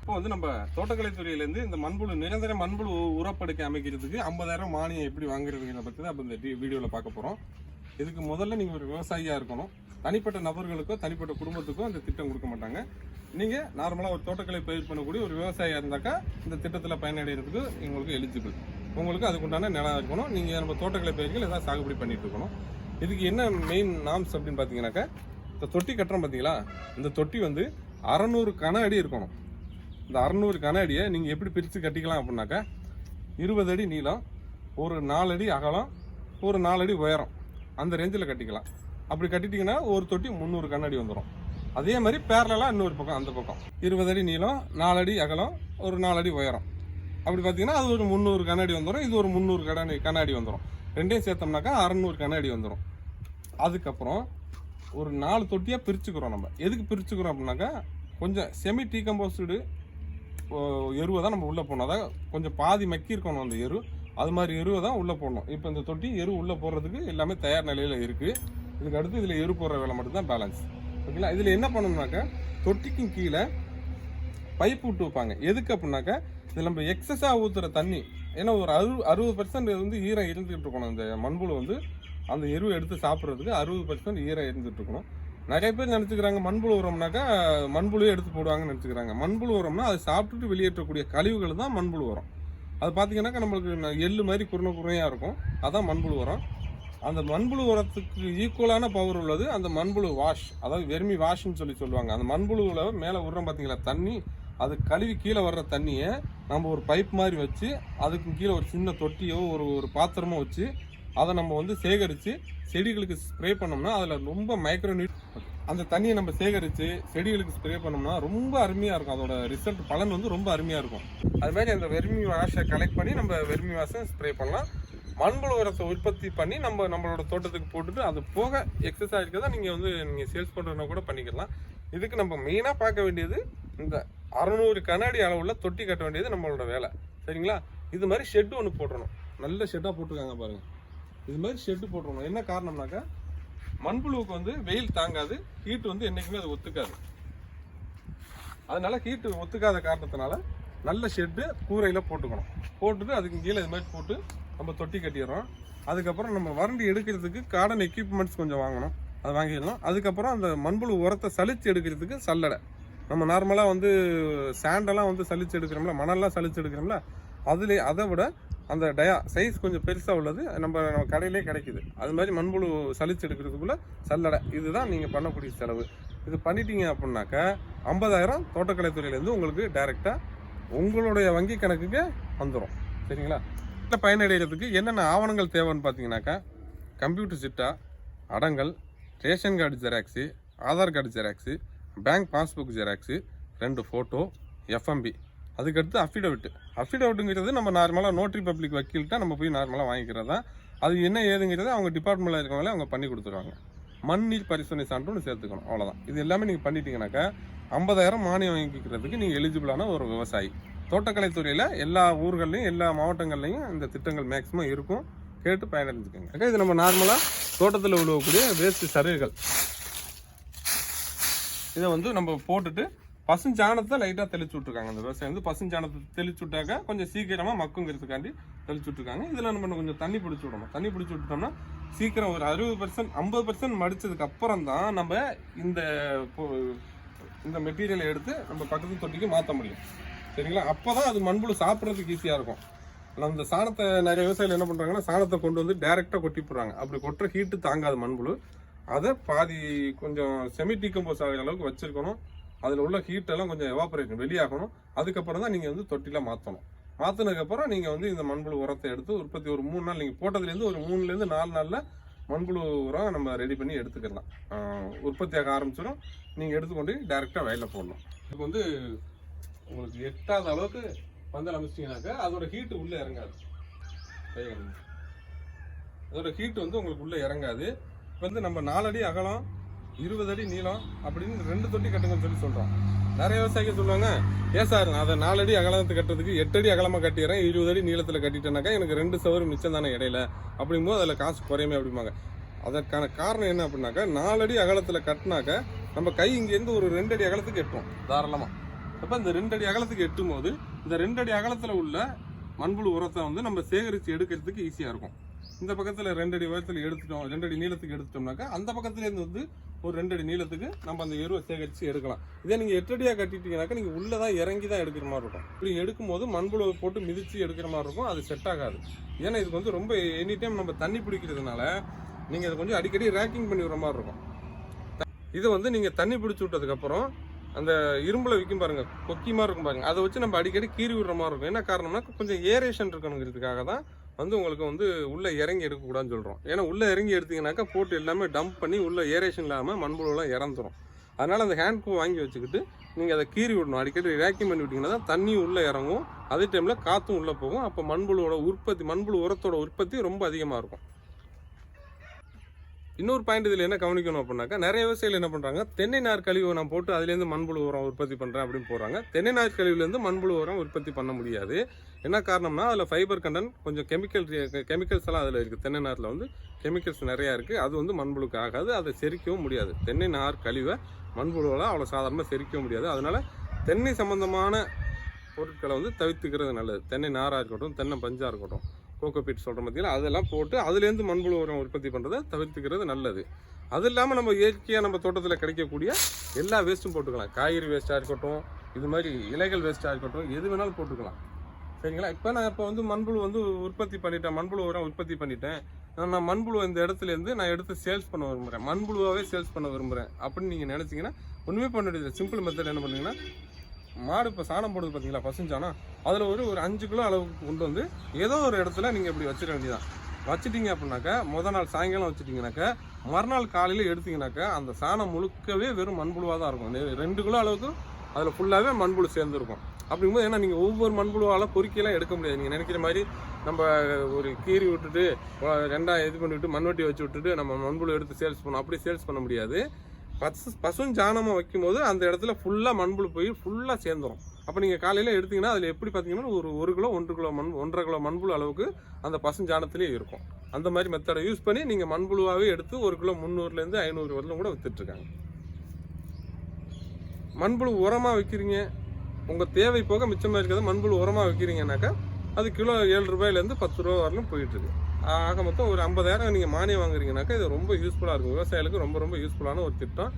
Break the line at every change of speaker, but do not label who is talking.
இப்போ வந்து நம்ம தோட்டக்கலை துறையிலேருந்து இந்த மண்புழு நிரந்தர மண்புழு உரப்படுக்கை அமைக்கிறதுக்கு ஐம்பதாயிரம் மானியம் எப்படி வாங்குறதுங்கிறத பற்றி தான் அப்போ இந்த வீடியோவில் பார்க்க போகிறோம் இதுக்கு முதல்ல நீங்கள் ஒரு விவசாயியாக இருக்கணும். தனிப்பட்ட நபர்களுக்கோ தனிப்பட்ட குடும்பத்துக்கோ இந்த திட்டம் கொடுக்க மாட்டாங்க. நீங்கள் நார்மலாக ஒரு தோட்டக்கலை பயிர் பண்ணக்கூடிய ஒரு விவசாயியாக இருந்தாக்கா இந்த திட்டத்தில் பயனடைகிறதுக்கு உங்களுக்கு எலிஜிபிள் உங்களுக்கு அதுக்குண்டான நிலம் இருக்கணும். நீங்கள் நம்ம தோட்டக்கலை பயிர்கள் எதாவது சாகுபடி பண்ணிட்டு இருக்கணும். இதுக்கு என்ன மெயின் நாம்ஸ் அப்படின்னு பார்த்தீங்கன்னாக்கா இந்த தொட்டி கட்டுறோம் பார்த்தீங்களா இந்த தொட்டி வந்து அறநூறு கன அடி இருக்கணும். இந்த அறநூறு கனஅடியை நீங்கள் எப்படி பிரித்து கட்டிக்கலாம் அப்படின்னாக்கா இருபது அடி நீளம் ஒரு நாலு அடி அகலம் ஒரு நாலு அடி உயரம் அந்த ரேஞ்சில் கட்டிக்கலாம். அப்படி கட்டிட்டிங்கன்னா ஒரு தொட்டி முந்நூறு கண்ணாடி வந்துடும் அதே மாதிரி பேரலாக இன்னொரு பக்கம் அந்த பக்கம். இருபது அடி நீளம் நாலு அடி அகலம் ஒரு நாலு அடி உயரம். அப்படி பார்த்தீங்கன்னா அது ஒரு முந்நூறு கண்ணாடி வந்துடும் இது ஒரு முந்நூறு கண்ணாடி கண்ணாடி வந்துடும் ரெண்டையும் சேர்த்தோம்னாக்கா அறநூறு கண்ணாடி வந்துடும் அதுக்கப்புறம் ஒரு நாலு தொட்டியாக பிரிச்சுக்கிறோம் நம்ம. எதுக்கு பிரிச்சுக்கிறோம் அப்படின்னாக்கா கொஞ்சம் செமி டீகம்போஸ்டு எருவை தான் நம்ம உள்ளே போடணும். அதாவது கொஞ்சம் பாதி மக்கி இருக்கணும் அந்த எரு. அது மாதிரி எருவை தான் உள்ளே போடணும். இப்போ இந்த தொட்டி எரு உள்ளே போடுறதுக்கு எல்லாமே தயார் நிலையில் இருக்குது இதுக்கு அடுத்து இதில் எரு போடுற வேலை மட்டும்தான் பேலன்ஸ் ஓகேங்களா? இதில் என்ன பண்ணணும்னாக்கா தொட்டிக்கும் கீழே பைப் விட்டு வைப்பாங்க. எதுக்கு அப்படின்னாக்கா இதில் நம்ம எக்ஸஸாக ஊற்றுற தண்ணி ஏன்னா ஒரு அறு அறுபது பர்சன்ட் வந்து ஈரம் இருந்துகிட்டு இருக்கணும். இந்த மண்புழு வந்து அந்த எருவை எடுத்து சாப்பிட்றதுக்கு அறுபது பர்சன்ட் ஈரம் இருந்துகிட்டு இருக்கணும். நிறைய பேர் நினச்சிக்கிறாங்க மண்புழு உரம்னாக்கா மண்புழுவே எடுத்து போடுவாங்கன்னு நினச்சிக்கிறாங்க. மண்புழு உரம்னா அதை சாப்பிட்டுட்டு வெளியேற்றக்கூடிய கழிவுகள் தான் மண்புழு உரம். அது பார்த்தீங்கன்னாக்கா நம்மளுக்கு எள்ளு மாதிரி குறுன குறையாக இருக்கும். அதான் மண்புழு உரம். அந்த மண்புழு உரத்துக்கு ஈக்குவலான பவர் உள்ளது அந்த மண்புழு வாஷ் அதாவது வெர்மி வாஷ்னு சொல்லி சொல்லுவாங்க. அந்த மண்புழுவில் மேலே விடுறோம் பார்த்தீங்களா தண்ணி? அது கழுவி கீழே வர்ற தண்ணியை நம்ம ஒரு பைப் மாதிரி வச்சு அதுக்கு கீழே ஒரு சின்ன தொட்டியோ ஒரு ஒரு பாத்திரமோ வச்சு அதை நம்ம வந்து சேகரித்து செடிகளுக்கு ஸ்ப்ரே பண்ணோம்னா அதில் ரொம்ப மைக்ரோ அந்த தண்ணியை நம்ம சேகரித்து செடிகளுக்கு ஸ்ப்ரே பண்ணோம்னா ரொம்ப அருமையாக இருக்கும். அதோட ரிசல்ட் பலன் வந்து ரொம்ப அருமையாக இருக்கும். அது மாதிரி அந்த வெர்மி வாஷை கலெக்ட் பண்ணி நம்ம வெர்மி வாஷை ஸ்ப்ரே பண்ணலாம். மண்புழு உரத்தை உற்பத்தி பண்ணி நம்ம நம்மளோட தோட்டத்துக்கு போட்டுட்டு அது போக எக்ஸஸ் இருக்கிறத நீங்கள் வந்து நீங்கள் சேல்ஸ் பண்ணுறதுனா கூட பண்ணிக்கலாம். இதுக்கு நம்ம மெயினாக பார்க்க வேண்டியது இந்த அறநூறு கண்ணாடி அளவில் தொட்டி கட்ட வேண்டியது நம்மளோட வேலை. சரிங்களா? இது மாதிரி ஷெட்டு ஒன்று போட்டுடணும் நல்ல ஷெட்டாக போட்டுருக்காங்க பாருங்கள் இது மாதிரி ஷெட்டு போட்டுருணும் என்ன காரணம்னாக்கா மண்புழுவுக்கு வந்து வெயில் தாங்காது ஹீட் வந்து என்றைக்குமே அது ஒத்துக்காது. அதனால ஹீட் ஒத்துக்காத காரணத்தினால நல்ல ஷெட்டு கூரையில் போட்டுக்கணும். போட்டுட்டு அதுக்கு கீழே இது மாதிரி போட்டு நம்ம தொட்டி கட்டிடுறோம். அதுக்கப்புறம் நம்ம வறண்டி எடுக்கிறதுக்கு கார்டன் எக்யூப்மெண்ட்ஸ் கொஞ்சம் வாங்கணும். அதை வாங்கிடலாம். அதுக்கப்புறம் அந்த மண்புழு உரத்தை சளிச்சு எடுக்கிறதுக்கு சல்லடை. நம்ம நார்மலாக வந்து சாண்டெல்லாம் வந்து சளிச்சு எடுக்கிறோம்ல மணல்லாம் சளிச்சு எடுக்கிறோம்ல அதுலேயே அதை விட அந்த டயா சைஸ் கொஞ்சம் பெருசாக உள்ளது நம்ம நம்ம கடையிலே கிடைக்குது. அது மாதிரி மண்புழு சளிச்சு எடுக்கிறதுக்குள்ளே சல்லடை. இதுதான் நீங்கள் பண்ணக்கூடிய செலவு. இது பண்ணிட்டீங்க அப்படின்னாக்கா ஐம்பதாயிரம் தோட்டக்கலைத்துறையிலேருந்து உங்களுக்கு டைரெக்டாக உங்களுடைய வங்கி கணக்குக்கு வந்துடும் சரிங்களா? இல்லை பயனடைகிறதுக்கு என்னென்ன ஆவணங்கள் தேவைன்னு பார்த்தீங்கன்னாக்கா கம்ப்யூட்டர் சிட்டா அடங்கல் ration card xerox Aadhaar card xerox bank passbook xerox ரெண்டு ஃபோட்டோ எஃப்எம்பி அதுக்கடுத்து அஃபிடவிட் அஃபிடவிட்டுங்கிறது நம்ம நார்மலாக நோட்ரி பப்ளிக் வக்கீல்கிட்ட நம்ம போய் நார்மலாக வாங்கிக்கிறது? அது என்ன ஏதுங்கிறத அவங்க டிபார்ட்மெண்ட்டில் இருக்கவங்களே அவங்க பண்ணி கொடுத்துருவாங்க. மண் நீர் பரிசோதனை சான்று சேர்த்துக்கணும். அவ்வளோதான் இது எல்லாமே நீங்கள் பண்ணிட்டீங்கன்னாக்கா ஐம்பதாயிரம் மானியம் வாங்கிக்கிறதுக்கு நீங்கள் எலிஜிபிளான ஒரு விவசாயி. தோட்டக்கலைத்துறையில் எல்லா ஊர்கள்லையும் எல்லா மாவட்டங்கள்லையும் இந்த திட்டங்கள் மேக்ஸிமம் இருக்கும். கேட்டு பயனடைஞ்சுக்கோங்க. இது நம்ம நார்மலாக தோட்டத்தில் உழுவக்கூடிய வேஸ்ட் சருகுகள். இதை வந்து நம்ம போட்டுட்டு பசுஞ்சாணத்தை லைட்டாக தெளிச்சு விட்ருக்காங்க அந்த விவசாயம் வந்து. பசுஞ்சாணத்தை தெளிச்சு விட்டாக்க கொஞ்சம் சீக்கிரமாக மக்குங்கிறதுக்காண்டி தெளிச்சு விட்ருக்காங்க இதில் நம்ம கொஞ்சம் தண்ணி பிடிச்சி விடணும். தண்ணி பிடிச்சி விட்டோம்னா சீக்கிரம் ஒரு அறுபது பர்சன்ட் ஐம்பது பர்சன்ட் மடித்ததுக்கு அப்புறம் தான் நம்ம இந்த இந்த மெட்டீரியலை எடுத்து நம்ம பக்கத்து தொட்டிக்கு மாற்ற முடியும். சரிங்களா? அப்போ தான் அது மண்புழு சாப்பிட்றதுக்கு ஈஸியாக இருக்கும். ஆனால் இந்த சாணத்தை நிறைய விவசாயிகள் என்ன பண்ணுறாங்கன்னா சாணத்தை கொண்டு வந்து டேரெக்டாக கொட்டி போடுறாங்க. அப்படி கொட்டுற ஹீட்டு தாங்காது மண்புழு. அதை பாதி கொஞ்சம் செமி ஆகிற அளவுக்கு வச்சுருக்கணும். அதில் உள்ள ஹீட்டெல்லாம் கொஞ்சம் எவாபரேஷன் வெளியாகணும். அதுக்கப்புறம் தான் நீங்கள் வந்து தொட்டிலாம் மாற்றணும் மாற்றினதுக்கப்புறம் நீங்கள் வந்து இந்த மண்புழு உரத்தை எடுத்து உற்பத்தி ஒரு மூணு நாள் நீங்கள் போட்டதுலேருந்து ஒரு மூணுலேருந்து நாலு நாளில் மண்புழு உரம் நம்ம ரெடி பண்ணி எடுத்துக்கலாம். உற்பத்தியாக ஆரம்பிச்சிடும். நீங்கள் எடுத்துக்கொண்டு டேரெக்டாக வயலில் போடணும். இதுக்கு வந்து உங்களுக்கு எட்டாத அளவுக்கு பந்தல் அமைச்சிட்டிங்கனாக்கா அதோட ஹீட்டு உள்ளே இறங்காது. அதோட ஹீட்டு வந்து உங்களுக்கு உள்ளே இறங்காது. இப்போ வந்து நம்ம நாலடி அகலம் இருபது அடி நீளம் அப்படின்னு ரெண்டு தொட்டி கட்டுங்கன்னு சொல்லி சொல்கிறோம் நிறைய விவசாயிகள் சொல்லுவாங்க ஏன் சார் நான் அதை நாலடி அகலத்தை கட்டுறதுக்கு எட்டு அடி அகலமாக கட்டிடுறேன் இருபது அடி நீளத்தில் கட்டிட்டேனாக்கா எனக்கு ரெண்டு சவறு மிச்சம் தானே இடையில அப்படிங்கும்போது அதில் காசு குறையுமே அப்படிம்பாங்க. அதற்கான காரணம் என்ன அப்படின்னாக்கா நாலடி அகலத்தில் கட்டினாக்க நம்ம கை இங்கேருந்து ஒரு ரெண்டு அடி அகலத்துக்கு எட்டும் தாராளமாக அப்போ இந்த ரெண்டு அடி அகலத்துக்கு எட்டும் போது இந்த ரெண்டு அடி அகலத்தில் உள்ள மண்புழு உரத்தை வந்து நம்ம சேகரித்து எடுக்கிறதுக்கு ஈஸியாக இருக்கும். இந்த பக்கத்தில் ரெண்டு அடி உயரத்தில் எடுத்துட்டோம் ரெண்டு அடி நீளத்துக்கு எடுத்துட்டோம்னாக்கா அந்த பக்கத்துலேருந்து வந்து ஒரு ரெண்டு அடி நீளத்துக்கு நம்ம அந்த எருவை சேகரித்து எடுக்கலாம். இதே நீங்கள் எட்டடியாக கட்டிட்டீங்கனாக்கா நீங்கள் உள்ளே தான் இறங்கி தான் எடுக்கிற மாதிரி இருக்கும். இப்படி எடுக்கும்போது மண்புழு போட்டு மிதித்து எடுக்கிற மாதிரி இருக்கும் அது செட் ஆகாது. ஏன்னா இதுக்கு வந்து ரொம்ப எனி டைம் நம்ம தண்ணி பிடிக்கிறதுனால நீங்கள் அதை கொஞ்சம் அடிக்கடி ரேக்கிங் பண்ணி விடுற மாதிரி இருக்கும். இதை வந்து நீங்கள் தண்ணி பிடிச்சி விட்டதுக்கப்புறம் அந்த இரும்பில் விற்கும் பாருங்க கொக்கி மாதிரி இருக்கும் பாருங்க. அதை வச்சு நம்ம அடிக்கடி கீறி விடுற மாதிரி இருக்கும். என்ன காரணம்னா கொஞ்சம் ஏரேஷன் இருக்கணுங்கிறதுக்காக தான் வந்து உங்களுக்கு வந்து உள்ளே இறங்கி எடுக்கக்கூடாதுன்னு சொல்கிறோம் ஏன்னா உள்ளே இறங்கி எடுத்தீங்கன்னாக்கா போட்டு எல்லாமே டம்ப் பண்ணி உள்ளே ஏரேஷன் இல்லாமல் மண்புழுலாம் இறந்துடும் அதனால் அந்த ஹேண்ட் பூ வாங்கி வச்சுக்கிட்டு நீங்கள் அதை கீறி விடணும். அடிக்கடி ரேக்கிங் பண்ணி விட்டிங்கன்னா தான் தண்ணி உள்ளே இறங்கும். அதே டைமில் காற்றும் உள்ளே போகும். அப்போ மண்புழுவோட உற்பத்தி மண்புழு உரத்தோட உற்பத்தி ரொம்ப அதிகமாக இருக்கும். இன்னொரு பாயிண்ட் இதில் என்ன கவனிக்கணும் அப்படின்னாக்கா நிறைய விவசாயிகள் என்ன பண்ணுறாங்க தென்னை நார் கழிவு நான் போட்டு அதுலேருந்து மண்புழு உரம் உற்பத்தி பண்ணுறேன் அப்படின்னு போகிறாங்க தென்னை நார் கழிவுலேருந்து மண்புழு உரம் உற்பத்தி பண்ண முடியாது. என்ன காரணம்னா அதில் ஃபைபர் கண்டென்ட் கொஞ்சம் கெமிக்கல் கெமிக்கல்ஸ் எல்லாம் அதில் இருக்குது தென்னை நாரில் வந்து கெமிக்கல்ஸ் நிறையா இருக்குது அது வந்து மண்புழுக்கு ஆகாது அதை செரிக்கவும் முடியாது. தென்னை நார் கழிவை மண்புழுவெல்லாம் அவ்வளோ சாதாரணமாக செரிக்கவும் முடியாது. அதனால் தென்னை சம்மந்தமான பொருட்களை வந்து தவிர்த்துக்கிறது நல்லது. தென்னை நாராக இருக்கட்டும் தென்னை பஞ்சாக இருக்கட்டும். கோகோ பீட் பார்த்தீங்களா அதெல்லாம் போட்டு அதுலேருந்து மண்புழு உரம் உற்பத்தி பண்ணுறதை தவிர்த்துக்கிறது நல்லது. அது இல்லாமல் நம்ம இயற்கையாக நம்ம தோட்டத்தில் கிடைக்கக்கூடிய எல்லா வேஸ்ட்டும் போட்டுக்கலாம். காய்கறி வேஸ்ட்டாக இருக்கட்டும் இது மாதிரி இலைகள் வேஸ்ட்டாக இருக்கட்டும் எது வேணாலும் போட்டுக்கலாம். சரிங்களா? இப்போ நான் இப்போ வந்து மண்புழு வந்து உற்பத்தி பண்ணிட்டேன் மண்புழு உரம் உற்பத்தி பண்ணிட்டேன். நான் மண்புழு இந்த இடத்துல இருந்து நான் எடுத்து சேல்ஸ் பண்ண விரும்புகிறேன் மண்புழுவாகவே சேல்ஸ் பண்ண விரும்புகிறேன் அப்படின்னு நீங்கள் நினச்சிங்கன்னா ஒன்றுமே பண்ண வேண்டியது சிம்பிள் மெத்தட் என்ன பண்ணுங்கன்னா மாடு இப்போ சாணம் போடுது பார்த்தீங்களா பசுஞ்சாணம்? அதில் ஒரு ஒரு அஞ்சு கிலோ அளவுக்கு கொண்டு வந்து ஏதோ ஒரு இடத்துல நீங்கள் இப்படி வச்சிட வேண்டியதான் வச்சுட்டீங்க அப்படின்னாக்கா முத நாள் சாயங்காலம் வச்சுட்டிங்கனாக்கா மறுநாள் காலையில் எடுத்தீங்கன்னாக்கா அந்த சாணம் முழுக்கவே வெறும் மண்புழுவாக தான் இருக்கும் ரெண்டு கிலோ அளவுக்கு அதில் ஃபுல்லாகவே மண்புழு சேர்ந்துருக்கும். அப்படிங்கும்போது ஏன்னா நீங்கள் ஒவ்வொரு மண்புழுவால் பொறுக்கியெல்லாம் எடுக்க முடியாது. நீங்கள் நினைக்கிற மாதிரி நம்ம ஒரு கீறி விட்டுட்டு ரெண்டாக இது பண்ணிவிட்டு மண்வெட்டி வச்சு விட்டுட்டு நம்ம மண்புழு எடுத்து சேல்ஸ் பண்ணோம் அப்படி சேல்ஸ் பண்ண முடியாது. பசு பசும் ஜானமாக வைக்கும்போது அந்த இடத்துல ஃபுல்லாக மண்புழு போய் ஃபுல்லாக சேர்ந்துரும். அப்போ நீங்கள் காலையில் எடுத்தீங்கன்னா அதில் எப்படி பார்த்தீங்கன்னா ஒரு ஒரு கிலோ ஒன்று கிலோ மண் ஒன்றரை கிலோ மண்புழு அளவுக்கு அந்த பசுஞ்சாணத்துலேயே இருக்கும். அந்த மாதிரி மெத்தடை யூஸ் பண்ணி நீங்கள் மண்புழுவாகவே எடுத்து ஒரு கிலோ முந்நூறுலேருந்து ஐநூறு வரலும் கூட வித்துட்ருக்காங்க மண்புழு உரமாக வைக்கிறீங்க. உங்கள் தேவை போக மிச்சமாக இருக்கிறத மண்புழு உரமாக வைக்கிறீங்கன்னாக்கா அது கிலோ ஏழு ரூபாயிலேருந்து பத்து ரூபா வரலும் போயிட்டுருக்கு. ஆக மொத்தம் ஒரு ஐம்பதாயிரம் நீங்கள் மானியம் வாங்குறீங்கனாக்கா இது ரொம்ப யூஸ்ஃபுல்லாக இருக்கும். விவசாயிகளுக்கு ரொம்ப ரொம்ப யூஸ்ஃபுல்லான ஒரு திட்டம்.